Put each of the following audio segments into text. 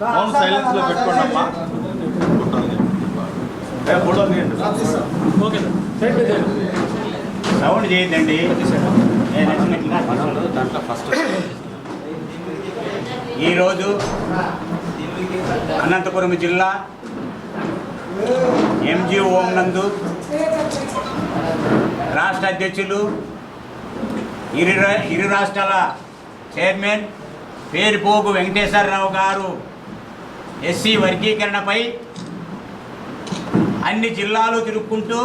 Phone సైలెన్స్లో పెట్టుకోండి అమ్మా. Sound చేయొద్దండి దాంట్లో ఫస్ట్ ఈరోజు అనంతపురం జిల్లా ఎంజీ ఓం నందు రాష్ట్ర అధ్యక్షులు ఇరు ఇరు రాష్ట్రాల చైర్మన్ పేరుపోగు వెంకటేశ్వరరావు గారు ఎస్సీ వర్గీకరణపై అన్ని జిల్లాలు తిరుక్కుంటూ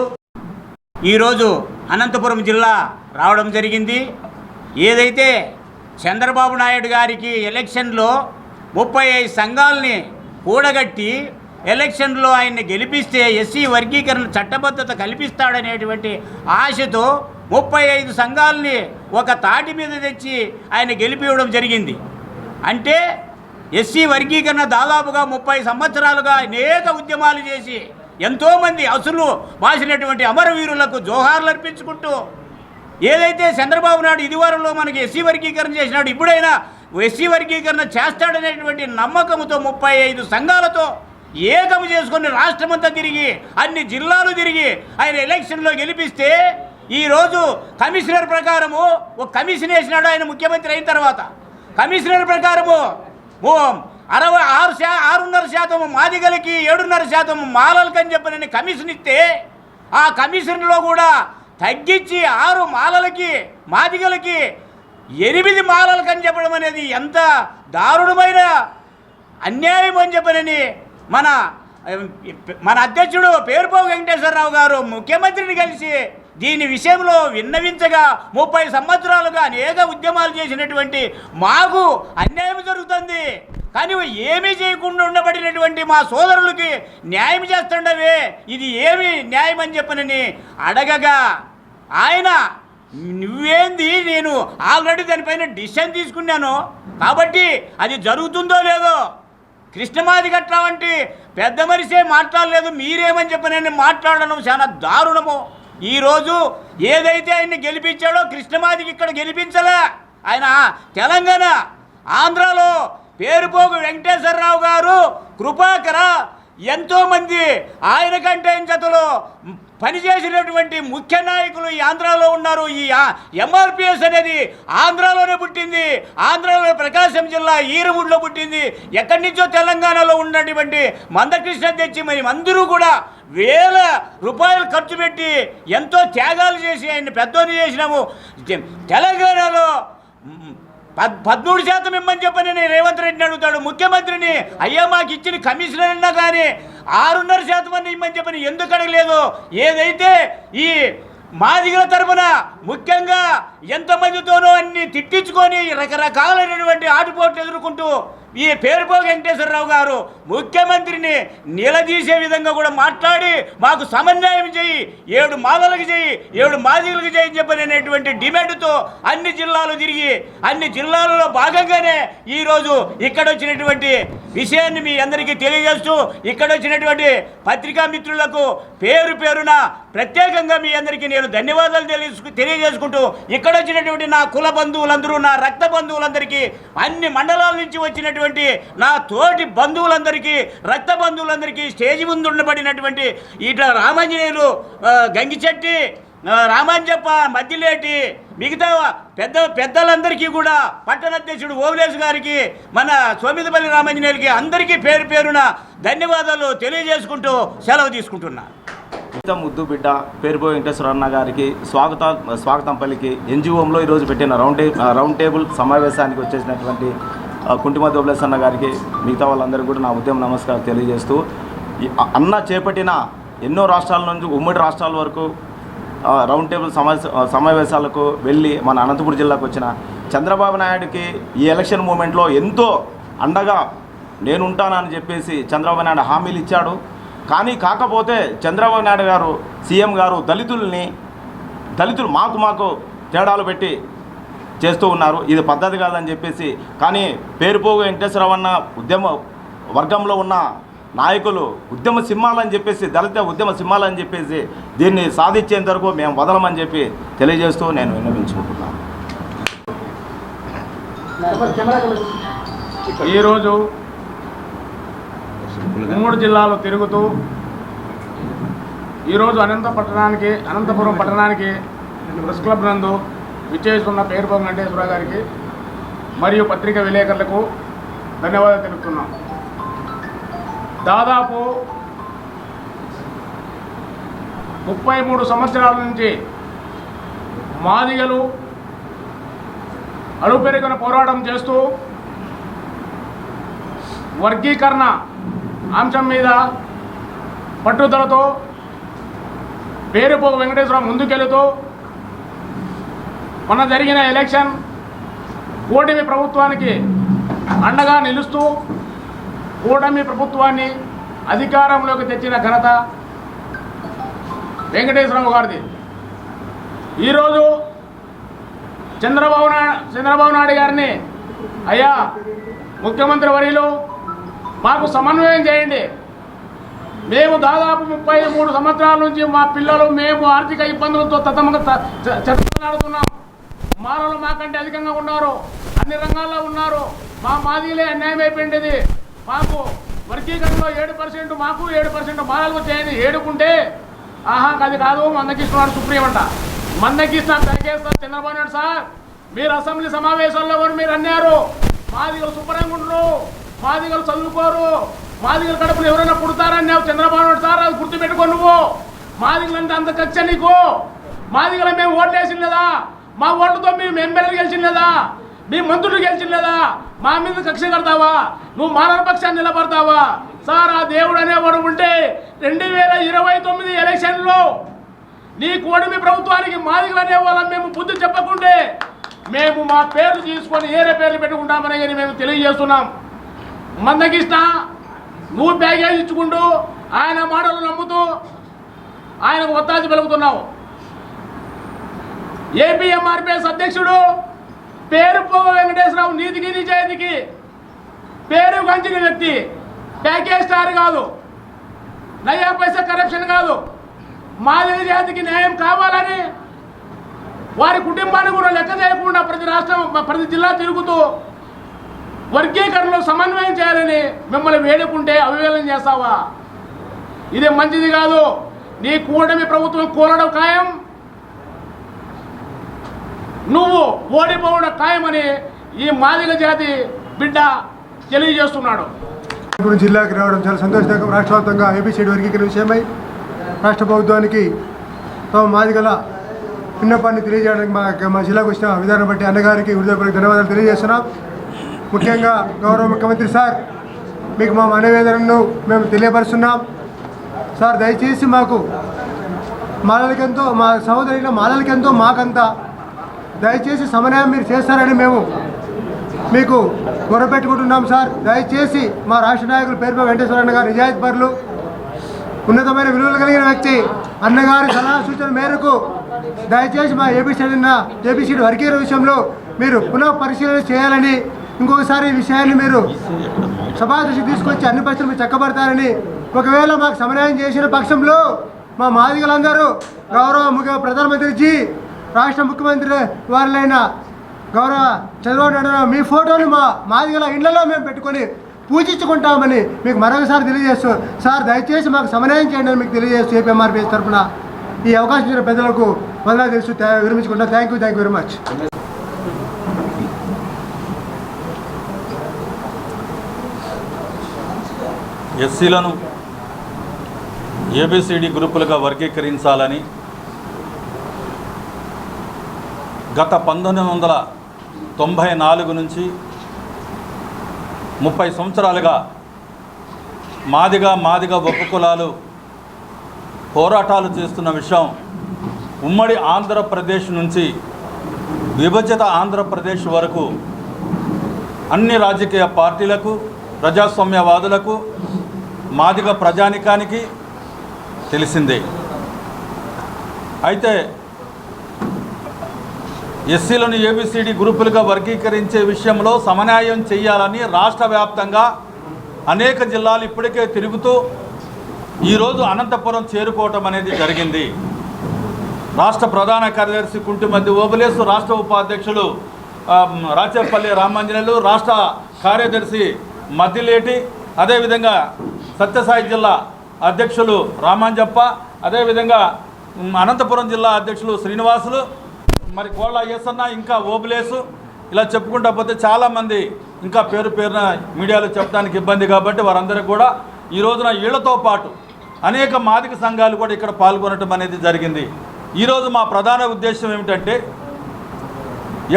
ఈరోజు అనంతపురం జిల్లా రావడం జరిగింది. ఏదైతే చంద్రబాబు నాయుడు గారికి ఎలక్షన్లో ముప్పై ఐదు సంఘాలని కూడగట్టి ఎలక్షన్లో ఆయన్ని గెలిపిస్తే ఎస్సీ వర్గీకరణ చట్టబద్ధత కల్పిస్తాడనేటువంటి ఆశతో ముప్పై ఐదు సంఘాలని ఒక తాటి మీద తెచ్చి ఆయన గెలిపివ్వడం జరిగింది. అంటే ఎస్సీ వర్గీకరణ దాదాపుగా ముప్పై సంవత్సరాలుగా అనేక ఉద్యమాలు చేసి ఎంతోమంది అసలు బాసినటువంటి అమరవీరులకు జోహార్లు అర్పించుకుంటూ ఏదైతే చంద్రబాబు నాయుడు ఇదివరలో మనకి ఎస్సీ వర్గీకరణ చేసినాడు ఇప్పుడైనా ఎస్సీ వర్గీకరణ చేస్తాడనేటువంటి నమ్మకంతో ముప్పై ఐదు సంఘాలతో ఏకము చేసుకుని రాష్ట్రమంతా తిరిగి అన్ని జిల్లాలు తిరిగి ఆయన ఎలక్షన్లో గెలిపిస్తే ఈరోజు కమిషనర్ ప్రకారము ఒక కమిషన్ వేసినాడు ఆయన ముఖ్యమంత్రి అయిన తర్వాత. కమిషనర్ ప్రకారము అరవై ఆరు శా ఆరున్నర శాతం మాదిగలకి ఏడున్నర శాతం మాలలకి అని చెప్పి నేను కమిషన్ ఇస్తే ఆ కమిషన్లో కూడా తగ్గించి ఆరు మాలలకి మాదిగలకి ఎనిమిది మాలలకని అని చెప్పడం అనేది ఎంత దారుణమైన అన్యాయం అని చెప్పనని మన మన అధ్యక్షుడు పేరుపో వెంకటేశ్వరరావు గారు ముఖ్యమంత్రిని కలిసి దీని విషయంలో విన్నవించగా ముప్పై సంవత్సరాలుగా అనేక ఉద్యమాలు చేసినటువంటి మాకు అన్యాయం జరుగుతుంది. కానీ ఏమీ చేయకుండా ఉండబడినటువంటి మా సోదరులకి న్యాయం చేస్తుండవే. ఇది ఏమి న్యాయం అని చెప్పనని అడగగా ఆయన నువ్వేంది నేను ఆల్రెడీ దానిపైన డిసిషన్ తీసుకున్నాను. కాబట్టి అది జరుగుతుందో లేదో కృష్ణమాది గట్ల వంటి పెద్ద మనిషే మాట్లాడలేదు. మీరేమని చెప్పి నేను మాట్లాడడం చాలా దారుణము. ఈరోజు ఏదైతే ఆయన్ని గెలిపించాడో కృష్ణమాదికి ఇక్కడ గెలిపించలే. ఆయన తెలంగాణ ఆంధ్రాలో పేరుపోగు వెంకటేశ్వరరావు గారు కృపాకర ఎంతోమంది ఆయన కంటే జతలో పనిచేసినటువంటి ముఖ్య నాయకులు ఈ ఆంధ్రాలో ఉన్నారు. ఈ ఎంఆర్పిఎస్ అనేది ఆంధ్రాలోనే పుట్టింది. ఆంధ్రాలో ప్రకాశం జిల్లా ఈరముడిలో పుట్టింది. ఎక్కడి నుంచో తెలంగాణలో ఉన్నటువంటి మందకృష్ణ తెచ్చి మరి అందరూ కూడా వేల రూపాయలు ఖర్చు పెట్టి ఎంతో త్యాగాలు చేసి ఆయన పెద్దోని చేసినాము. తెలంగాణలో పదమూడు శాతం ఇమ్మని చెప్పని నేను రేవంత్ రెడ్డిని అడుగుతాడు. ముఖ్యమంత్రిని అయ్యా మాకు ఇచ్చిన కమిషనర్ అన్నా కానీ ఆరున్నర శాతం అని ఇమ్మని చెప్పని ఎందుకు అడగలేదు? ఏదైతే ఈ మాదిగల తరపున ముఖ్యంగా ఎంతమందితోనో అన్ని తిట్టించుకొని రకరకాలైనటువంటి ఆటుపోట్లు ఎదుర్కొంటూ ఈ పేరుపో వెంకటేశ్వరరావు గారు ముఖ్యమంత్రిని నిలదీసే విధంగా కూడా మాట్లాడి మాకు సమన్వయం చేయి ఏడు మాలలకు చేయి ఏడు మాదిలకు చేయి చెప్పని అనేటువంటి డిమాండ్తో అన్ని జిల్లాలు తిరిగి అన్ని జిల్లాలలో భాగంగానే ఈరోజు ఇక్కడ వచ్చినటువంటి విషయాన్ని మీ అందరికీ తెలియజేస్తూ ఇక్కడ వచ్చినటువంటి పత్రికా మిత్రులకు పేరు పేరున ప్రత్యేకంగా మీ అందరికీ నేను ధన్యవాదాలు తెలియజేసుకు తెలియజేసుకుంటూ ఇక్కడ వచ్చినటువంటి నా కుల బంధువులందరూ నా రక్త బంధువులందరికీ అన్ని మండలాల నుంచి వచ్చినటువంటి నా తోటి బంధువులందరికీ రక్త బంధువులందరికీ స్టేజ్ ముందు ఉండబడినటువంటి ఇట్లా రామాంజనేయులు గంగిచెట్టి రామాంజప్ప మధ్యలేటి మిగతా పెద్ద పెద్దలందరికీ కూడా పట్టణాధ్యక్షుడు ఓవలేసు గారికి మన సోమిదపల్లి రామాంజనేయులకి అందరికీ పేరు పేరున ధన్యవాదాలు తెలియజేసుకుంటూ సెలవు తీసుకుంటున్నా. ఇంత ముద్దు బిడ్డ పేరుపోయి వెంకటేశ్వర అన్న గారికి స్వాగత స్వాగతం పలికి ఎన్జిఓంలో ఈరోజు పెట్టిన రౌండ్ రౌండ్ టేబుల్ సమావేశానికి వచ్చేసినటువంటి కుంటిమ దోబ్లేస్ అన్న గారికి మిగతా వాళ్ళందరికీ కూడా నా ఉద్యమ నమస్కారం తెలియజేస్తూ అన్న చేపట్టిన ఎన్నో రాష్ట్రాల నుంచి ఉమ్మడి రాష్ట్రాల వరకు రౌండ్ టేబుల్ సమావేశ సమావేశాలకు వెళ్ళి మన అనంతపురం జిల్లాకు వచ్చిన చంద్రబాబు నాయుడుకి ఈ ఎలక్షన్ మూమెంట్లో ఎంతో అండగా నేను ఉంటానని చెప్పేసి చంద్రబాబు నాయుడు హామీలు ఇచ్చాడు. కానీ కాకపోతే చంద్రబాబు నాయుడు గారు సీఎం గారు దళితుల్ని దళితులు మాకు మాకు తేడాలు పెట్టి చేస్తూ ఉన్నారు. ఇది పద్ధతి కాదని చెప్పేసి. కానీ పేరుపోగు వెంకటేశ్వరరావు అన్న ఉద్యమ వర్గంలో ఉన్న నాయకులు ఉద్యమ సింహాలని చెప్పేసి దళిత ఉద్యమ సింహాలని చెప్పేసి దీన్ని సాధించేంత వరకు మేము వదలమని చెప్పి తెలియజేస్తూ నేను విన్నవించుకుంటున్నాను. ఈరోజు మూడు జిల్లాలు తిరుగుతూ ఈరోజు అనంత పట్టణానికి అనంతపురం పట్టణానికి ప్రెస్ క్లబ్ నందు విచ్చేస్తున్న పేరుపోగు వెంకటేశ్వర గారికి మరియు పత్రికా విలేకరులకు ధన్యవాదాలు తెలుపుతున్నాం. దాదాపు ముప్పై మూడు సంవత్సరాల నుంచి మాదిగలు అడుపెరుగున పోరాటం చేస్తూ వర్గీకరణ అంశం మీద పట్టుదలతో పేరుపో వెంకటేశ్వర ముందుకెళుతూ మొన్న జరిగిన ఎలక్షన్ కూటమి ప్రభుత్వానికి అండగా నిలుస్తూ కూటమి ప్రభుత్వాన్ని అధికారంలోకి తెచ్చిన ఘనత వెంకటేశ్వరరావు గారిది. ఈరోజు చంద్రబాబు నాయుడు చంద్రబాబు నాయుడు గారిని అయ్యా ముఖ్యమంత్రి వర్యులు మాకు సమన్వయం చేయండి. మేము దాదాపు ముప్పై మూడు సంవత్సరాల నుంచి మా పిల్లలు మేము ఆర్థిక ఇబ్బందులతో తతమ చదువుతున్నాం మానవులు మాకంటే అధికంగా ఉన్నారు. అన్ని రంగాల్లో ఉన్నారు. మా మాదిలే అన్యాయం అయిపోయింది. మాకు వర్గీకరణలో ఏడు పర్సెంట్ మాకు ఏడు పర్సెంట్ మారాలు చేయండి ఏడుకుంటే ఆహా అది కాదు మందకిస్తున్నాడు సుప్రీం అంట. మందకిస్తున్న దయచేస్తారు చంద్రబాబు నాయుడు సార్. మీరు అసెంబ్లీ సమావేశాల్లో కూడా మీరు అన్నారు? మాదిగలు శుభ్రంగా ఉండరు మాదిగలు చదువుకోరు మాదిగల కడుపులు ఎవరైనా పుడతారన్నావు చంద్రబాబు నాయుడు సార్ అది గుర్తుపెట్టుకో నువ్వు. మాదిగలంటే అంత కచ్చ నీకు. మాదిగల మేము ఓట్లేసింది కదా మా ఓట్లతో మేము ఎమ్మెల్యేలు గెలిచిన లేదా? మీ మంత్రులు గెలిచిన లేదా? మా మీద కక్ష కడతావా? నువ్వు మానవ పక్షాన్ని నిలబడతావా? సార్ ఆ దేవుడు అనేవాడు ఉంటే రెండు వేల ఇరవై తొమ్మిది ఎలక్షన్లో నీ కూటమి ప్రభుత్వానికి మాదిగలు అనేవాళ్ళం మేము బుద్ధి చెప్పకుంటే మేము మా పేర్లు తీసుకొని ఏరే పేర్లు పెట్టుకుంటామని కానీ మేము తెలియజేస్తున్నాం. మందకిష్ట నువ్వు ప్యాకేజ్ ఇచ్చుకుంటూ ఆయన మాటలు నమ్ముతూ ఆయనకు ఒత్తాసి పలుకుతున్నావు. ఏపీఎంఆర్పిఎస్ అధ్యక్షుడు పేరు పోగ వెంకటేశ్వరరావు నీతికి నిజాయితీకి పేరు గంచిన వ్యక్తి. ప్యాకేజ్ స్టార్ కాదు. నయా పైసా కరప్షన్ కాదు. మాదిరి జాతికి న్యాయం కావాలని వారి కుటుంబాన్ని కూడా లెక్క చేయకుండా ప్రతి రాష్ట్రం ప్రతి జిల్లా తిరుగుతూ వర్గీకరణలో సమన్వయం చేయాలని మిమ్మల్ని వేడుకుంటే అవివేలం చేస్తావా? ఇది మంచిది కాదు. నీ కూటమి ప్రభుత్వం కూలడం ఖాయం. నువ్వు ఓడిపోవడం ఖాయమని ఈ మాదిగ జాతి బిడ్డ తెలియజేస్తున్నాడు. ఇప్పుడు జిల్లాకి రావడం చాలా సంతోషదాయకం. రాష్ట్ర వ్యాప్తంగా ఏబిసిడి వర్గీకరణ విషయమై రాష్ట్ర ప్రభుత్వానికి తమ మాదిగల విన్నపాన్ని తెలియజేయడానికి మా మా జిల్లాకు వచ్చిన విధానం బట్టి అన్నగారికి హృదయపూర్వక ధన్యవాదాలు తెలియజేస్తున్నాం. ముఖ్యంగా గౌరవ ముఖ్యమంత్రి సార్ మీకు మా మనవేదనను మేము తెలియపరుస్తున్నాం. సార్ దయచేసి మాకు మాలలకెంతో మా సహోదరుల మాలలకెంతో మాకంతా దయచేసి సమన్వయం మీరు చేస్తారని మేము మీకు మొరపెట్టుకుంటున్నాం సార్. దయచేసి మా రాష్ట్ర నాయకులు పేరుపై వెంకటేశ్వరన్న గారు నిజాయితీపరులు ఉన్నతమైన విలువలు కలిగిన వ్యక్తి అన్నగారి సలహా సూచన మేరకు దయచేసి మా ఏబిసిడి ఏబిసిడి వర్గీకరణ విషయంలో మీరు పునః పరిశీలన చేయాలని ఇంకొకసారి ఈ విషయాన్ని మీరు సభా దృష్టి తీసుకొచ్చి అన్ని పరిస్థితులు చక్కబడతారని ఒకవేళ మాకు సమన్వయం చేసిన పక్షంలో మా మాదిగలందరూ గౌరవ ముఖ్య ప్రధానమంత్రిజీ రాష్ట్ర ముఖ్యమంత్రి వారులైన గౌరవ చంద్రబాబు నాయుడు మీ ఫోటోని మా మాదిగల ఇళ్ళలో మేము పెట్టుకొని పూజించుకుంటామని మీకు మరొకసారి తెలియజేస్తూ సార్ దయచేసి మాకు సమన్వయం చేయండి అని మీకు తెలియజేస్తూ ఏపీఎంఆర్పీఎస్ తరఫున ఈ అవకాశం ఇచ్చిన పెద్దలకు వందనాలు తెలుసు విరమించుకుంటాం. Thank you thank you very much ఎస్సీలను A B C D గ్రూపులుగా వర్గీకరించాలని గత పంతొమ్మిది వందల తొంభై నాలుగు నుంచి ముప్పై సంవత్సరాలుగా మాదిగా మాదిగా ఉపకులాలు పోరాటాలు చేస్తున్న విషయం ఉమ్మడి ఆంధ్రప్రదేశ్ నుంచి విభజిత ఆంధ్రప్రదేశ్ వరకు అన్ని రాజకీయ పార్టీలకు ప్రజాస్వామ్యవాదులకు మాదిగ ప్రజానికానికి తెలిసిందే. అయితే ఎస్సీలను ఏబిసిడి గ్రూపులుగా వర్గీకరించే విషయంలో సమన్వయం చేయాలని రాష్ట్ర వ్యాప్తంగా అనేక జిల్లాలు ఇప్పటికే తిరుగుతూ ఈరోజు అనంతపురం చేరుకోవటం అనేది జరిగింది. రాష్ట్ర ప్రధాన కార్యదర్శి కుంటిమద్ది ఓబులేసు రాష్ట్ర ఉపాధ్యక్షులు రాచేపల్లి రామాంజనేయులు రాష్ట్ర కార్యదర్శి మద్దిలేటి అదేవిధంగా సత్యసాయి జిల్లా అధ్యక్షులు రామాంజప్ప అదేవిధంగా అనంతపురం జిల్లా అధ్యక్షులు శ్రీనివాసులు మరి కోళ్ళ అయ్యసన్న ఇంకా ఓబులేసు. ఇలా చెప్పుకుంటా పోతే చాలామంది ఇంకా పేరు పేరున మీడియాలో చెప్పడానికి ఇబ్బంది కాబట్టి వారందరికీ కూడా ఈ రోజున వీళ్ళతో పాటు అనేక మాదిక సంఘాలు కూడా ఇక్కడ పాల్గొనటం అనేది జరిగింది. ఈరోజు మా ప్రధాన ఉద్దేశం ఏమిటంటే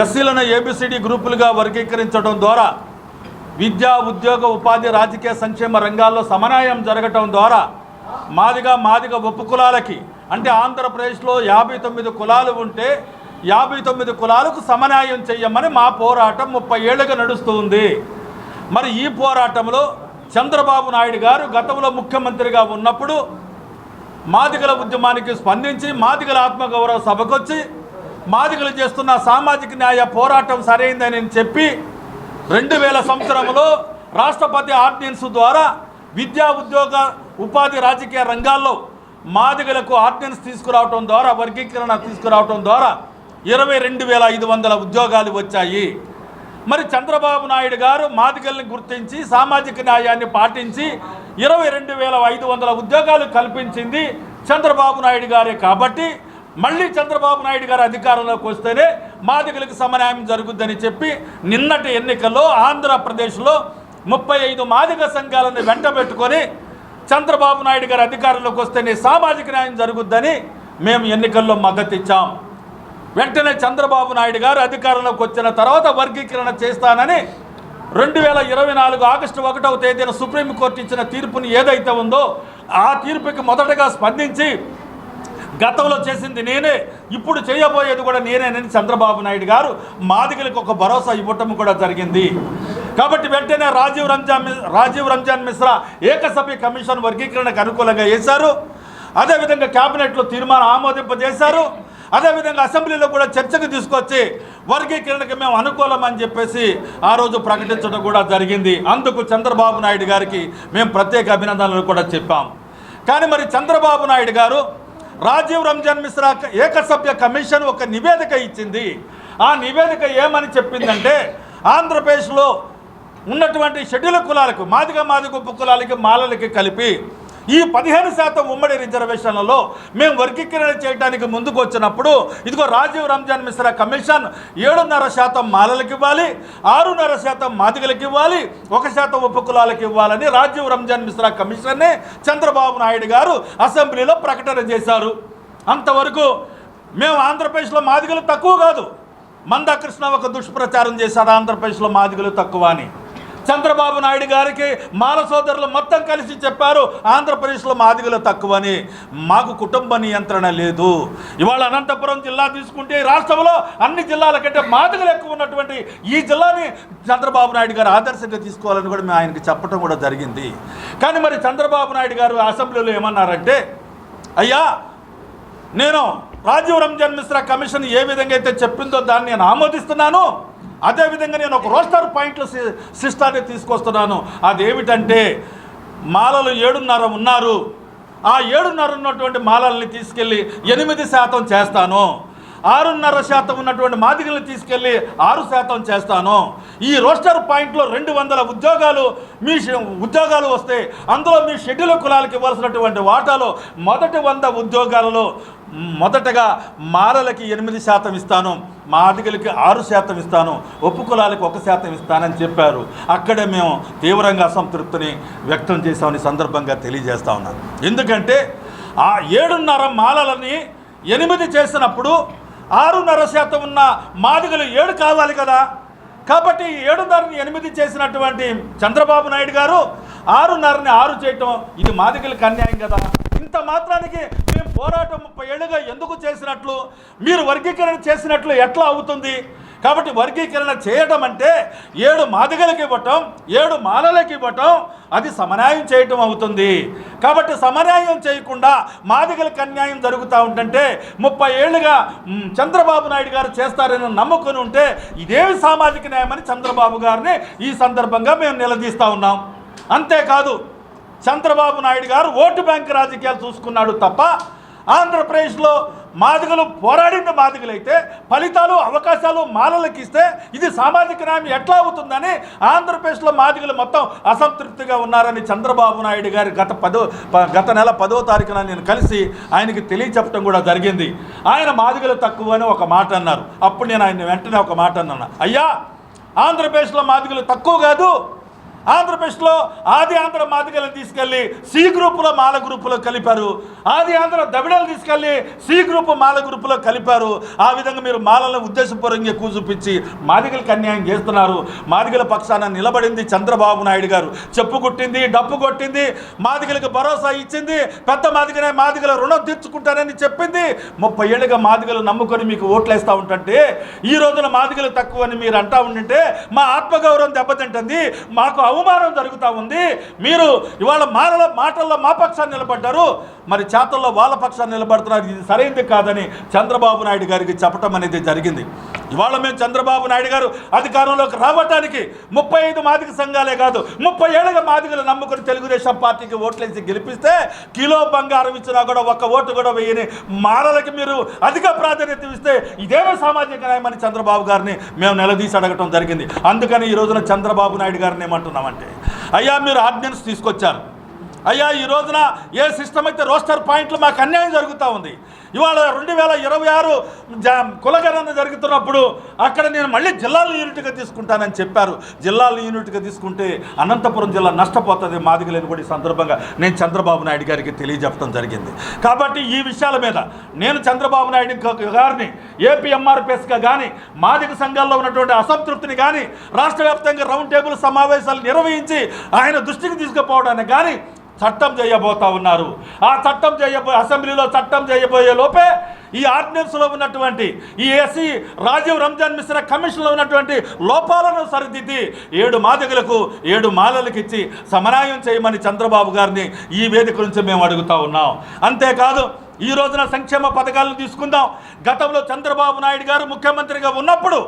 ఎస్సీలను ఏబిసిడి గ్రూపులుగా వర్గీకరించడం ద్వారా విద్యా ఉద్యోగ ఉపాధి రాజకీయ సంక్షేమ రంగాల్లో సమన్వయం జరగటం ద్వారా మాదిగా మాదిగ ఉప కులాలకి అంటే ఆంధ్రప్రదేశ్లో యాభై తొమ్మిది కులాలు ఉంటే యాభై తొమ్మిది కులాలకు సమన్వయం చెయ్యమని మా పోరాటం ముప్పై ఏళ్ళుగా నడుస్తుంది. మరి ఈ పోరాటంలో చంద్రబాబు నాయుడు గారు గతంలో ముఖ్యమంత్రిగా ఉన్నప్పుడు మాదిగల ఉద్యమానికి స్పందించి మాదిగల ఆత్మగౌరవ సభకొచ్చి మాదిగలు చేస్తున్న సామాజిక న్యాయ పోరాటం సరైందని చెప్పి రెండు వేల సంవత్సరంలో రాష్ట్రపతి ఆర్డినెన్స్ ద్వారా విద్యా ఉద్యోగ ఉపాధి రాజకీయ రంగాల్లో మాదిగలకు ఆర్డినెన్స్ తీసుకురావటం ద్వారా వర్గీకరణ తీసుకురావటం ద్వారా ఇరవై రెండు వేల ఐదు వందల ఉద్యోగాలు వచ్చాయి. మరి చంద్రబాబు నాయుడు గారు మాదిగల్ని గుర్తించి సామాజిక న్యాయాన్ని పాటించి ఇరవై రెండు వేల ఐదు వందల ఉద్యోగాలు కల్పించింది చంద్రబాబు నాయుడు గారే కాబట్టి మళ్ళీ చంద్రబాబు నాయుడు గారు అధికారంలోకి వస్తేనే మాదిగలకు సమన్యాయం జరుగుద్దని చెప్పి నిన్నటి ఎన్నికల్లో ఆంధ్రప్రదేశ్లో ముప్పై ఐదు మాదిగ సంఘాలను వెంటబెట్టుకొని చంద్రబాబు నాయుడు గారు అధికారంలోకి వస్తేనే సామాజిక న్యాయం జరుగుద్దని మేము ఎన్నికల్లో మద్దతిచ్చాం. వెంటనే చంద్రబాబు నాయుడు గారు అధికారంలోకి వచ్చిన తర్వాత వర్గీకరణ చేస్తానని రెండు వేల ఇరవై నాలుగు ఆగస్టు ఒకటవ తేదీన సుప్రీంకోర్టు ఇచ్చిన తీర్పుని ఏదైతే ఉందో ఆ తీర్పుకి మొదటగా స్పందించి గతంలో చేసింది నేనే ఇప్పుడు చేయబోయేది కూడా నేనేనని చంద్రబాబు నాయుడు గారు మాదిగలకు ఒక భరోసా ఇవ్వటం కూడా జరిగింది. కాబట్టి వెంటనే రాజీవ్ రంజాన్ రాజీవ్ రంజాన్ మిశ్రా ఏకసభ్య కమిషన్ వర్గీకరణకు అనుకూలంగా వేశారు. అదేవిధంగా కేబినెట్లో తీర్మానం ఆమోదింపజేశారు. అదేవిధంగా అసెంబ్లీలో కూడా చర్చకు తీసుకొచ్చి వర్గీకరణకి మేము అనుకూలం అని చెప్పేసి ఆ రోజు ప్రకటించడం కూడా జరిగింది. అందుకు చంద్రబాబు నాయుడు గారికి మేము ప్రత్యేక అభినందనలు కూడా చెప్పాం. కానీ మరి చంద్రబాబు నాయుడు గారు రాజీవ్ రంజాన్ మిశ్రా ఏకసభ్య కమిషన్ ఒక నివేదిక ఇచ్చింది. ఆ నివేదిక ఏమని చెప్పిందంటే ఆంధ్రప్రదేశ్లో ఉన్నటువంటి షెడ్యూల్ కులాలకు మాదిగ మాదిగ ఉప కులాలకి మాలలకి కలిపి ఈ పదిహేను శాతం ఉమ్మడి రిజర్వేషన్లలో మేము వర్గీకరణ చేయడానికి ముందుకు వచ్చినప్పుడు ఇదిగో రాజీవ్ రంజాన్ మిశ్రా కమిషన్ ఏడున్నర శాతం మాలలకు ఇవ్వాలి ఆరున్నర శాతం మాదిగలకు ఇవ్వాలి ఒక శాతం ఉప కులాలకు ఇవ్వాలని రాజీవ్ రంజాన్ మిశ్రా కమిషన్ని చంద్రబాబు నాయుడు గారు అసెంబ్లీలో ప్రకటన చేశారు. అంతవరకు మేము ఆంధ్రప్రదేశ్లో మాదిగలు తక్కువ కాదు. మందాకృష్ణ ఒక దుష్ప్రచారం చేశాడు ఆంధ్రప్రదేశ్లో మాదిగలు తక్కువ అని. చంద్రబాబు నాయుడు గారికి మాల సోదరులు మొత్తం కలిసి చెప్పారు ఆంధ్రప్రదేశ్లో మాదిగలు తక్కువని మాకు కుటుంబ నియంత్రణ లేదు. ఇవాళ అనంతపురం జిల్లా తీసుకుంటే రాష్ట్రంలో అన్ని జిల్లాల కంటే మాదిగలు ఎక్కువ ఉన్నటువంటి ఈ జిల్లాని చంద్రబాబు నాయుడు గారు ఆదర్శంగా తీసుకోవాలని కూడా మేము ఆయనకి చెప్పడం కూడా జరిగింది. కానీ మరి చంద్రబాబు నాయుడు గారు అసెంబ్లీలో ఏమన్నారంటే అయ్యా నేను రాజీవ్ రంజాన్ మిశ్రా కమిషన్ ఏ విధంగా అయితే చెప్పిందో దాన్ని నేను ఆమోదిస్తున్నాను అదేవిధంగా నేను ఒక రోస్టర్ పాయింట్ల సి- సిస్టాన్ని తీసుకొస్తున్నాను. అదేమిటంటే మాలలు ఏడున్నర ఉన్నారు. ఆ ఏడున్నర ఉన్నటువంటి మాలల్ని తీసుకెళ్ళి ఎనిమిది శాతం చేస్తాను. ఆరున్నర శాతం ఉన్నటువంటి మాదిగలను తీసుకెళ్ళి ఆరు శాతం చేస్తాను. ఈ రోస్టర్ పాయింట్లో రెండు వందల ఉద్యోగాలు మీ ఉద్యోగాలు వస్తే అందులో మీ షెడ్యూల్ కులాలకు ఇవ్వాల్సినటువంటి వాటాలో మొదటి వంద ఉద్యోగాలలో మొదటగా మాలలకి ఎనిమిది శాతం ఇస్తాను మాదిగలకి ఆరు శాతం ఇస్తాను ఒప్పు కులాలకు ఒక శాతం ఇస్తానని చెప్పారు. అక్కడే మేము తీవ్రంగా అసంతృప్తిని వ్యక్తం చేశామని సందర్భంగా తెలియజేస్తా ఉన్నాను. ఎందుకంటే ఆ ఏడున్నర మాలలని ఎనిమిది చేసినప్పుడు ఆరున్నర శాతం ఉన్న మాదిగలు ఏడు కావాలి కదా. కాబట్టి ఏడున్నరని ఎనిమిది చేసినటువంటి చంద్రబాబు నాయుడు గారు ఆరున్నరని ఆరు చేయటం ఇది మాదిగలకు అన్యాయం కదా. ఇంత మాత్రానికి మేము పోరాటం ముప్పై ఏళ్ళుగా ఎందుకు చేసినట్లు మీరు వర్గీకరణ చేసినట్లు ఎట్లా అవుతుంది? కాబట్టి వర్గీకరణ చేయటం అంటే ఏడు మాదిగలకి ఇవ్వటం ఏడు మాలలకి ఇవ్వటం అది సమన్యాయం చేయటం అవుతుంది. కాబట్టి సమన్యాయం చేయకుండా మాదిగలకు అన్యాయం జరుగుతూ ఉంటుంటే ముప్పై ఏళ్ళుగా చంద్రబాబు నాయుడు గారు చేస్తారని నమ్ముకుని ఉంటే ఇదేమి సామాజిక న్యాయమని చంద్రబాబు గారిని ఈ సందర్భంగా మేము నిలదీస్తూ ఉన్నాం. అంతేకాదు చంద్రబాబు నాయుడు గారు ఓటు బ్యాంక్ రాజకీయాలు చూసుకున్నాడు తప్ప ఆంధ్రప్రదేశ్లో మాదిగలు పోరాడిన మాదిగలైతే ఫలితాలు అవకాశాలు మాలలకు ఇస్తే ఇది సామాజిక న్యాయం ఎట్లా అవుతుందని ఆంధ్రప్రదేశ్లో మాదిగలు మొత్తం అసంతృప్తిగా ఉన్నారని చంద్రబాబు నాయుడు గారి గత పదో ప- గత నెల పదో తారీఖున నేను కలిసి ఆయనకి తెలియచెప్పడం కూడా జరిగింది. ఆయన మాదిగలు తక్కువ అని ఒక మాట అన్నారు. అప్పుడు నేను ఆయన వెంటనే ఒక మాట అన్నాను. అయ్యా ఆంధ్రప్రదేశ్లో మాదిగలు తక్కువ కాదు. ఆంధ్రప్రదేశ్లో ఆది ఆంధ్ర మాదిగలను తీసుకెళ్ళి సి గ్రూపులో మాల గ్రూపులో కలిపారు. ఆది ఆంధ్ర దవిడలు తీసుకెళ్ళి సి గ్రూపు మాల గ్రూపులో కలిపారు. ఆ విధంగా మీరు మాలను ఉద్దేశపూర్వకంగా కూజుపించి మాదిగలకు అన్యాయం చేస్తున్నారు. మాదిగల పక్షాన నిలబడింది చంద్రబాబు నాయుడు గారు. చెప్పు కొట్టింది డప్పు కొట్టింది మాదిగలకు భరోసా ఇచ్చింది పెద్ద మాదిగనే మాదిగల రుణం తీర్చుకుంటానని చెప్పింది. ముప్పై ఏళ్ళుగా మాదిగలు నమ్ముకొని మీకు ఓట్లేస్తూ ఉంటుంటే ఈ రోజున మాదిగలు తక్కువ అని మీరు అంటా ఉండింటే మా ఆత్మగౌరవం దెబ్బతింటుంది. మాకు అవమానం జరుగుతూ ఉంది. మీరు ఇవాళ మాటల మాటల్లో మా పక్షాన్ని నిలబడ్డారు. మరి చేతల్లో వాళ్ళ పక్షాన్ని నిలబడుతున్నారు. ఇది సరైంది కాదని చంద్రబాబు నాయుడు గారికి చెప్పటం అనేది జరిగింది. ఇవాళ మేము చంద్రబాబు నాయుడు గారు అధికారంలోకి రావటానికి ముప్పై ఐదు మాదిక సంఘాలే కాదు ముప్పై ఏళ్ళుగా మాదిగలు నమ్ముకుని తెలుగుదేశం పార్టీకి ఓట్లేసి గెలిపిస్తే కిలో బంగారం ఇచ్చినా కూడా ఒక్క ఓటు కూడా వేయని మారలకి మీరు అధిక ప్రాధాన్యత ఇస్తే ఇదేమో సామాజిక న్యాయమని చంద్రబాబు గారిని మేము నిలదీసి అడగటం జరిగింది. అందుకని ఈ రోజున చంద్రబాబు నాయుడు గారిని ఏమంటున్నామంటే అయ్యా మీరు ఆర్డినెన్స్ తీసుకొచ్చారు. అయ్యా ఈ రోజున ఏ సిస్టమ్ అయితే రోస్టర్ పాయింట్లు మాకు అన్యాయం జరుగుతూ ఉంది. ఇవాళ రెండు వేల ఇరవై ఆరు కులగణన జరుగుతున్నప్పుడు అక్కడ నేను మళ్ళీ జిల్లాల యూనిట్గా తీసుకుంటానని చెప్పారు. జిల్లాల యూనిట్గా తీసుకుంటే అనంతపురం జిల్లా నష్టపోతుంది మాదిగలేని కూడా ఈ సందర్భంగా నేను చంద్రబాబు నాయుడు గారికి తెలియజెప్పడం జరిగింది. కాబట్టి ఈ విషయాల మీద నేను చంద్రబాబు నాయుడు గారిని ఏపీఎంఆర్పిఎస్గా కానీ మాదిక సంఘాల్లో ఉన్నటువంటి అసంతృప్తిని కానీ రాష్ట్ర వ్యాప్తంగా రౌండ్ టేబుల్ సమావేశాలు నిర్వహించి ఆయన దృష్టికి తీసుకుపోవడానికి కానీ చట్టం చేయబోతా ఉన్నారు. ఆ చట్టం చేయబో అసెంబ్లీలో చట్టం చేయబోయే లోపే ఈ ఆర్డినెన్స్లో ఉన్నటువంటి ఈ ఎస్సీ రాజీవ్ రంజాన్ మిశ్ర కమిషన్లో ఉన్నటువంటి లోపాలను సరిదిద్ది ఏడు మాదిగలకు ఏడు మాలలకు ఇచ్చి సమన్వయం చేయమని చంద్రబాబు గారిని ఈ వేదిక నుంచి మేము అడుగుతా ఉన్నాం. అంతేకాదు ఈ రోజున సంక్షేమ పథకాలను తీసుకుందాం. గతంలో చంద్రబాబు నాయుడు గారు ముఖ్యమంత్రిగా ఉన్నప్పుడు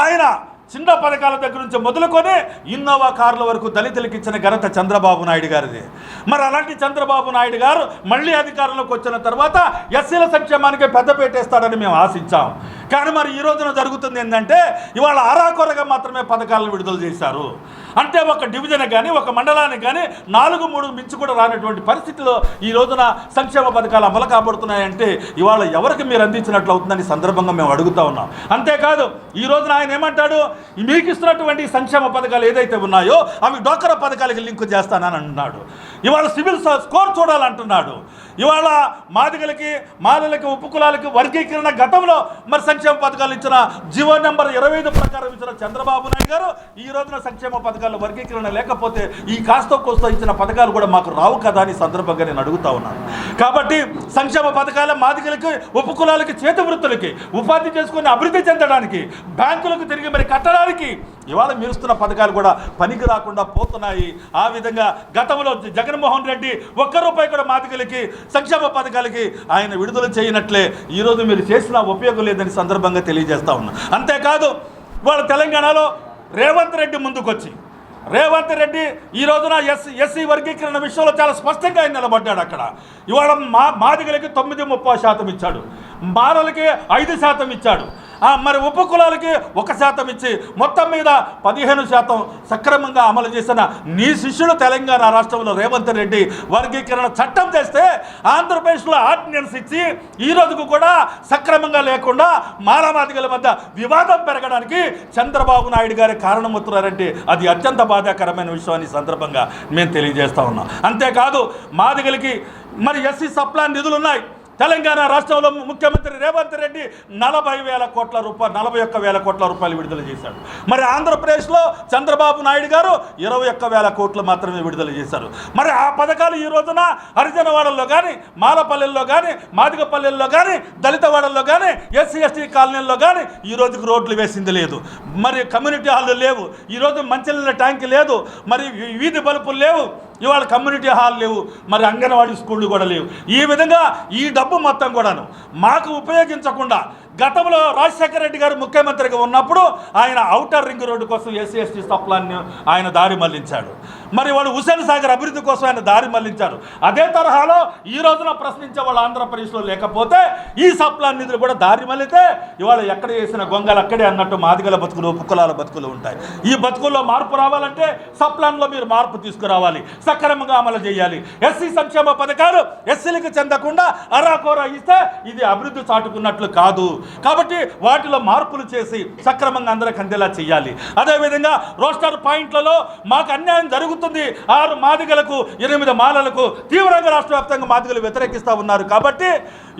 ఆయన చిన్న పథకాల దగ్గర నుంచి మొదలుకొని ఇన్నోవా కార్ల వరకు దళితులకు ఇచ్చిన ఘనత చంద్రబాబు నాయుడు గారిది. మరి అలాంటి చంద్రబాబు నాయుడు గారు మళ్ళీ అధికారంలోకి వచ్చిన తర్వాత ఎస్సీల సంక్షేమానికి పెద్దపేటేస్తాడని మేము ఆశించాం. కానీ మరి ఈ రోజున జరుగుతుంది ఏంటంటే ఇవాళ ఆరాకొరగా మాత్రమే పథకాలను విడుదల చేశారు. అంటే ఒక డివిజన్ కానీ ఒక మండలానికి కానీ నాలుగు మూడు మించి కూడా రానటువంటి పరిస్థితిలో ఈ రోజున సంక్షేమ పథకాలు అమలు కాబడుతున్నాయంటే ఇవాళ ఎవరికి మీరు అందించినట్లు అవుతుందని సందర్భంగా మేము అడుగుతా ఉన్నాం. అంతేకాదు ఈ రోజున ఆయన ఏమంటాడు? మీకు ఇస్తున్నటువంటి సంక్షేమ పథకాలు ఏదైతే ఉన్నాయో అవి డోకర పథకాలకి లింక్ చేస్తానని అంటున్నాడు. ఇవాళ సివిల్ స్కోర్ చూడాలంటున్నాడు. ఇవాళ మాదిగలకి మాలలకి ఉపకులాలకి వర్గీకరణ గతంలో మరి సంక్షేమ పథకాలు ఇచ్చిన జీవో నెంబర్ ఇరవై ఐదు ప్రకారం ఇచ్చిన చంద్రబాబు నాయుడు గారు ఈ రోజున సంక్షేమ పథకాలు వర్గీకరణ లేకపోతే ఈ కాస్త కోస్తో ఇచ్చిన పథకాలు కూడా మాకు రావు కదా అని సందర్భంగా నేను అడుగుతా ఉన్నాను. కాబట్టి సంక్షేమ పథకాల మాదిగలకి ఉపకులాలకి చేతి వృత్తులకి ఉపాధి చేసుకుని అభివృద్ధి చెందడానికి బ్యాంకులకు తిరిగి మరి కట్టడానికి ఇవాళ మీరుస్తున్న పథకాలు కూడా పనికి రాకుండా పోతున్నాయి. ఆ విధంగా గతంలో జగన్మోహన్ రెడ్డి ఒక్క రూపాయి కూడా మాదిగలకి సంక్షేమ పథకాలకి ఆయన విడుదల చేయనట్లే ఈరోజు మీరు చేసిన ఉపయోగం లేదని సందర్భంగా తెలియజేస్తా ఉన్నా. అంతేకాదు వాళ్ళ తెలంగాణలో రేవంత్ రెడ్డి ముందుకొచ్చి రేవంత్ రెడ్డి ఈ రోజున ఎస్ ఎస్సీ వర్గీకరణ విషయంలో చాలా స్పష్టంగా ఆయన నిలబడ్డాడు అక్కడ. ఇవాళ మా మాదిగలకి తొమ్మిది ముప్పై శాతం ఇచ్చాడు. మారలకి ఐదు శాతం ఇచ్చాడు. మరి ఉపకులాలకి ఒక శాతం ఇచ్చి మొత్తం మీద పదిహేను శాతం సక్రమంగా అమలు చేసిన నీ శిష్యుడు తెలంగాణ రాష్ట్రంలో రేవంత్ రెడ్డి వర్గీకరణ చట్టం చేస్తే ఆంధ్రప్రదేశ్లో ఆర్డినెన్స్ ఇచ్చి ఈ రోజుకు కూడా సక్రమంగా లేకుండా మానవాదిగల మధ్య వివాదం పెరగడానికి చంద్రబాబు నాయుడు గారి కారణమవుతున్నారంటే అది అత్యంత బాధాకరమైన విషయాన్ని సందర్భంగా మేము తెలియజేస్తా ఉన్నాం. అంతేకాదు మాదిగలకి మరి ఎస్సీ సప్లాన్ నిధులు ఉన్నాయి తెలంగాణ రాష్ట్రంలో ముఖ్యమంత్రి రేవంత్ రెడ్డి నలభై వేల కోట్ల రూపాయలు నలభై ఒక్క వేల కోట్ల రూపాయలు విడుదల చేశాడు. మరి ఆంధ్రప్రదేశ్లో చంద్రబాబు నాయుడు గారు ఇరవై ఒక్క వేల కోట్లు మాత్రమే విడుదల చేశారు. మరి ఆ పథకాలు ఈ రోజున హరిజనవాడల్లో కానీ మాలపల్లెల్లో కానీ మాదిగపల్లెల్లో కానీ దళితవాడల్లో కానీ ఎస్సీ ఎస్టీ కాలనీల్లో కానీ ఈ రోజుకి రోడ్లు వేసింది లేదు. మరి కమ్యూనిటీ హాళ్ళు లేవు. ఈరోజు మంచినీళ్ళ ట్యాంక్ లేదు. మరి వీధి బలుపులు లేవు. ఇవాళ కమ్యూనిటీ హాల్ లేవు మరి అంగన్వాడీ స్కూళ్ళు కూడా లేవు. ఈ విధంగా ఈ డబ్బు మొత్తం కూడాను మాకు ఉపయోగించకుండా గతంలో రాజశేఖర రెడ్డి గారు ముఖ్యమంత్రిగా ఉన్నప్పుడు ఆయన ఔటర్ రింగ్ రోడ్డు కోసం ఎస్సీ ఎస్టీ సప్లాన్ని ఆయన దారి మళ్ళించాడు. మరి వాళ్ళు హుసేన్ సాగర్ అభివృద్ధి కోసం ఆయన దారి మళ్ళించారు. అదే తరహాలో ఈ రోజున ప్రశ్నించే వాళ్ళు ఆంధ్రప్రదేశ్లో లేకపోతే ఈ సప్లాన్ నిధులు కూడా దారి మళ్ళితే ఇవాళ ఎక్కడ చేసిన గొంగలు అక్కడే అన్నట్టు మాదిగల బతుకులు పుక్కలాల బతుకులు ఉంటాయి. ఈ బతుకుల్లో మార్పు రావాలంటే సప్లాన్లో మీరు మార్పు తీసుకురావాలి. సక్రమంగా అమలు చేయాలి. ఎస్సీ సంక్షేమ పథకాలు ఎస్సీలకు చెందకుండా అరాకోరా ఇస్తే ఇది అభివృద్ధి చాటుకున్నట్లు కాదు. కాబట్టి వాటిలో మార్పులు చేసి సక్రమంగా అందరికి అందేలా చేయాలి అదేవిధంగా రోస్టర్ పాయింట్లలో మాకు అన్యాయం జరుగుతుంది. ఆరు మాదిగలకు ఎనిమిది మాలలకు తీవ్రంగా రాష్ట్ర వ్యాప్తంగా మాదిగలు వ్యతిరేకిస్తూ ఉన్నారు. కాబట్టి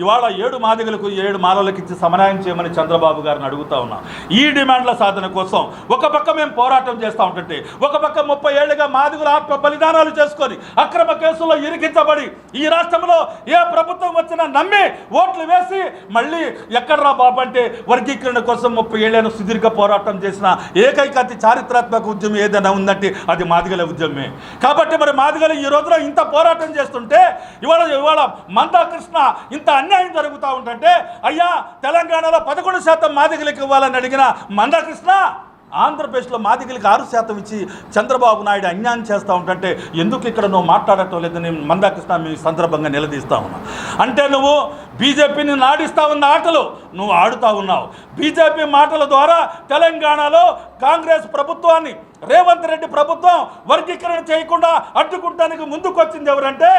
ఇవాళ ఏడు మాదిగలకు ఏడు మాలలకు ఇచ్చి సమన్యాయం చేయమని చంద్రబాబు గారిని అడుగుతా ఉన్నాం. ఈ డిమాండ్ల సాధన కోసం ఒక పక్క మేము పోరాటం చేస్తూ ఉంటుంటే ఒక పక్క ముప్పై ఏళ్ళుగా మాదిగలు ఆత్మ బలిదానాలు చేసుకొని అక్రమ కేసుల్లో ఇరికించబడి ఈ రాష్ట్రంలో ఏ ప్రభుత్వం వచ్చినా నమ్మి ఓట్లు వేసి మళ్ళీ ఎక్కడ బాబు అంటే వర్గీకరణ కోసం ముప్పై ఏళ్ళను సుదీర్ఘ పోరాటం చేసిన ఏకైక అతి చారిత్రాత్మక ఉద్యమం ఏదైనా ఉందంటే అది మాదిగల ఉద్యమమే కాబట్టి మరి మాదిగలు ఈ రోజున ఇంత పోరాటం చేస్తుంటే ఇవాళ ఇవాళ మందాకృష్ణ ఇంత అన్యాయం జరుగుతూ ఉంటుంటే అయ్యా తెలంగాణలో పదకొండు శాతం మాదిగలకు ఇవ్వాలని అడిగిన మందాకృష్ణ ఆంధ్రప్రదేశ్లో మాదిగలకి ఆరు శాతం ఇచ్చి చంద్రబాబు నాయుడు అన్యాయం చేస్తూ ఉంటుంటే ఎందుకు ఇక్కడ నువ్వు మాట్లాడటం లేదని మందాకృష్ణ మీ సందర్భంగా నిలదీస్తా ఉన్నా. అంటే నువ్వు బీజేపీని నాడిస్తా ఉన్న ఆటలు నువ్వు ఆడుతూ ఉన్నావు. బీజేపీ మాటల ద్వారా తెలంగాణలో కాంగ్రెస్ ప్రభుత్వాన్ని రేవంత్ రెడ్డి ప్రభుత్వం వర్గీకరణ చేయకుండా అడ్డుకుంటానికి ముందుకు వచ్చింది ఎవరంటే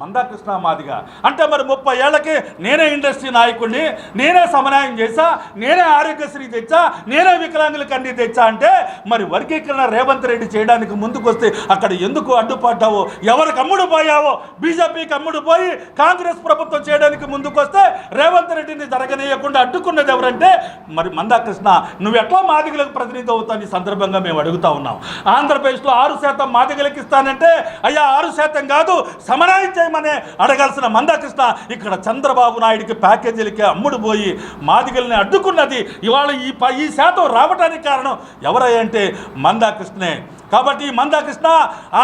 మందాకృష్ణ మాదిగా అంటే మరి ముప్పై ఏళ్ళకి నేనే ఇండస్ట్రీ నాయకుడిని నేనే సమన్వయం చేశా నేనే ఆరోగ్యశ్రీ తెచ్చా నేనే వికలాంగులకు అన్ని తెచ్చా అంటే మరి వర్గీకరణ రేవంత్ రెడ్డి చేయడానికి ముందుకొస్తే అక్కడ ఎందుకు అడ్డుపడ్డావో ఎవరికి అమ్ముడు పోయావో బీజేపీకి అమ్ముడు పోయి కాంగ్రెస్ ప్రభుత్వం చేయడానికి ముందుకొస్తే రేవంత్ రెడ్డిని జరగనీయకుండా అడ్డుకున్నది ఎవరంటే మరి మందాకృష్ణ. నువ్వు ఎట్లా మాదిగలకు ప్రతినిధి అవుతావు ఈ సందర్భంగా మేము అడుగుతా ఉన్నాం. ఆంధ్రప్రదేశ్లో ఆరు శాతం మాదిగలకు ఇస్తానంటే అయ్యా ఆరు శాతం కాదు సమన్వయం చేయమని అడగాల్సిన మందాకృష్ణ ఇక్కడ చంద్రబాబు నాయుడికి ప్యాకేజీలకి అమ్ముడు పోయి మాదిగల్ని అడ్డుకున్నది ఇవాళ ఈ ప- ఈ శాతం రావడానికి కారణం ఎవరంటే మందాకృష్ణే. కాబట్టి ఈ మందాకృష్ణ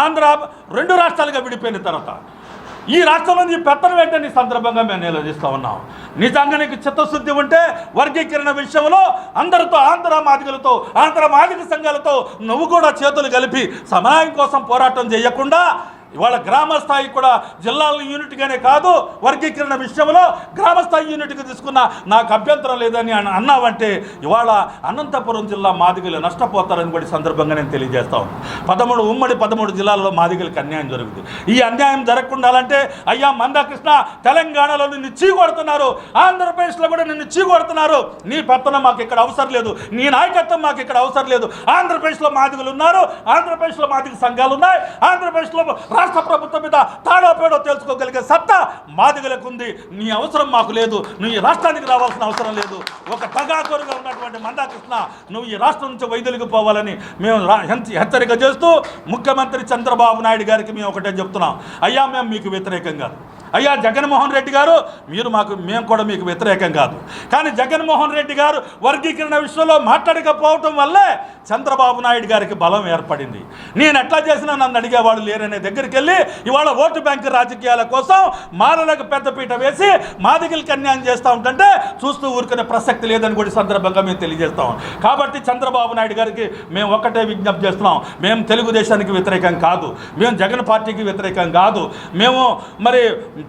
ఆంధ్ర రెండు రాష్ట్రాలుగా విడిపోయిన తర్వాత ఈ రాష్ట్రంలో నీ పెత్తనం ఏంటని సందర్భంగా మేము నిలదీస్తూ ఉన్నాం. నిజంగా నీకు చిత్తశుద్ధి ఉంటే వర్గీకరణ విషయంలో అందరితో ఆంధ్ర మాదిగలతో ఆంధ్ర మాదిక సంఘాలతో నువ్వు కూడా చేతులు కలిపి సమాయం కోసం పోరాటం చేయకుండా ఇవాళ గ్రామ స్థాయి కూడా జిల్లాల యూనిట్గానే కాదు వర్గీకరణ విషయంలో గ్రామ స్థాయి యూనిట్కి తీసుకున్న నాకు అభ్యంతరం లేదని అన్నావంటే ఇవాళ అనంతపురం జిల్లా మాదిగలు నష్టపోతారని కూడా సందర్భంగా నేను తెలియజేస్తా పదమూడు ఉమ్మడి పదమూడు జిల్లాల్లో మాదిగలకు అన్యాయం జరుగుతుంది. ఈ అన్యాయం జరగకుండాలంటే అయ్యా మందాకృష్ణ తెలంగాణలో నిన్ను చీకొడుతున్నారు ఆంధ్రప్రదేశ్లో కూడా నిన్ను చీకొడుతున్నారు. నీ పెత్తనం మాకు ఇక్కడ అవసరం లేదు నీ నాయకత్వం మాకు ఇక్కడ అవసరం లేదు. ఆంధ్రప్రదేశ్లో మాదిగలు ఉన్నారు ఆంధ్రప్రదేశ్లో మాదిగ సంఘాలు ఉన్నాయి ఆంధ్రప్రదేశ్లో రాష్ట్ర ప్రభుత్వం మీద తాడో పేడో తెలుసుకోగలిగే సత్తా మాదిగలకు ఉంది నీ అవసరం మాకు లేదు. నువ్వు ఈ రాష్ట్రానికి రావాల్సిన అవసరం లేదు. ఒక తగాకొరుగా ఉన్నటువంటి మందాకృష్ణ నువ్వు ఈ రాష్ట్రం నుంచి వైద్యులకు పోవాలని మేము హెచ్చరిక చేస్తూ ముఖ్యమంత్రి చంద్రబాబు నాయుడు గారికి మేము ఒకటే చెప్తున్నాం. అయ్యా మేము మీకు వ్యతిరేకం కాదు. అయ్యా జగన్మోహన్ రెడ్డి గారు మీరు మాకు మేము కూడా మీకు వ్యతిరేకం కాదు. కానీ జగన్మోహన్ రెడ్డి గారు వర్గీకరణ విషయంలో మాట్లాడకపోవటం వల్లే చంద్రబాబు నాయుడు గారికి బలం ఏర్పడింది. నేను ఎట్లా చేసినా నన్ను అడిగేవాడు లేరనే దగ్గరికి వెళ్ళి ఇవాళ ఓటు బ్యాంకు రాజకీయాల కోసం మాలలకు పెద్దపీట వేసి మాదిగలకి అన్యాయం చేస్తూ ఉంటుంటే చూస్తూ ఊరుకునే ప్రసక్తి లేదని కూడా సందర్భంగా మేము తెలియజేస్తాం కాబట్టి చంద్రబాబు నాయుడు గారికి మేము ఒక్కటే విజ్ఞప్తి చేస్తున్నాం. మేము తెలుగుదేశానికి వ్యతిరేకం కాదు. మేము జగన్ పార్టీకి వ్యతిరేకం కాదు. మేము మరి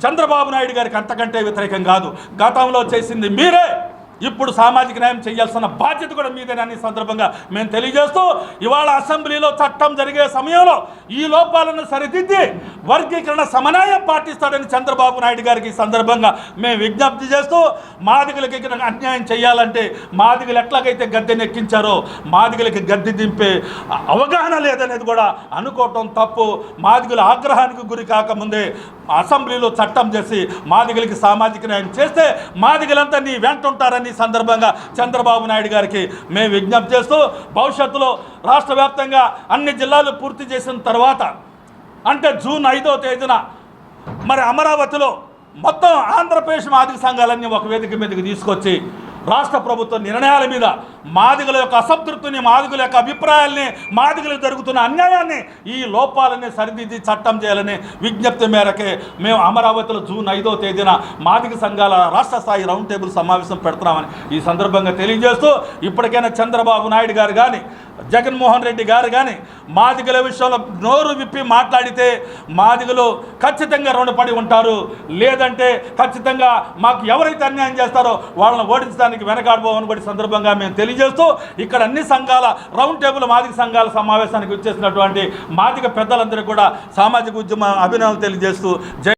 చంద్రబాబు నాయుడు గారికి అంతకంటే వ్యతిరేకం కాదు. గతంలో చేసింది మీరే. ఇప్పుడు సామాజిక న్యాయం చేయాల్సిన బాధ్యత కూడా మీదేనని సందర్భంగా మేము తెలియజేస్తూ ఇవాళ అసెంబ్లీలో చట్టం జరిగే సమయంలో ఈ లోపాలను సరిదిద్ది వర్గీకరణ సమన్వయం పాటిస్తాడని చంద్రబాబు నాయుడు గారికి ఈ సందర్భంగా మేము విజ్ఞప్తి చేస్తూ మాదిగలకి అన్యాయం చేయాలంటే మాదిగలు ఎట్లాగైతే గద్దెనెక్కించారో మాదిగలకి గద్దె దింపే అవగాహన లేదనేది కూడా అనుకోవటం తప్పు. మాదిగల ఆగ్రహానికి గురి కాకముందే అసెంబ్లీలో చట్టం చేసి మాదిగలకి సామాజిక న్యాయం చేస్తే మాదిగలంతా నీ వెంట ఉంటారని ఈ సందర్భంగా చంద్రబాబు నాయుడు గారికి మేము విజ్ఞప్తి చేస్తూ భవిష్యత్తులో రాష్ట్ర వ్యాప్తంగా అన్ని జిల్లాలు పూర్తి చేసిన తర్వాత అంటే జూన్ ఐదో తేదీన మరి అమరావతిలో మొత్తం ఆంధ్రప్రదేశ్ మాదిక సంఘాలన్నీ ఒక వేదిక మీదకి తీసుకొచ్చి రాష్ట్ర ప్రభుత్వ నిర్ణయాల మీద మాదిగల యొక్క అసంతృప్తిని మాదిగల యొక్క అభిప్రాయాల్ని మాదిగలకు జరుగుతున్న అన్యాయాన్ని ఈ లోపాలని సరిదిద్ది చట్టం చేయాలని విజ్ఞప్తి మేరకే మేము అమరావతిలో జూన్ ఐదో తేదీన మాదిగ సంఘాల రాష్ట్ర స్థాయి రౌండ్ టేబుల్ సమావేశం పెడుతున్నామని ఈ సందర్భంగా తెలియజేస్తూ ఇప్పటికైనా చంద్రబాబు నాయుడు గారు కానీ జగన్మోహన్ రెడ్డి గారు కానీ మాదిగల విషయంలో నోరు విప్పి మాట్లాడితే మాదిగలు ఖచ్చితంగా రుణపడి ఉంటారు. లేదంటే ఖచ్చితంగా మాకు ఎవరైతే అన్యాయం చేస్తారో వాళ్ళని ఓడించడానికి వెనకాడబోమని కూడా సందర్భంగా మేము తెలియజేస్తూ ఇక్కడ అన్ని సంఘాల రౌండ్ టేబుల్ మాదిక సంఘాల సమావేశానికి వచ్చేసినటువంటి మాదిక పెద్దలందరికీ కూడా సామాజిక ఉద్యమ అభినందనలు తెలియజేస్తూ జై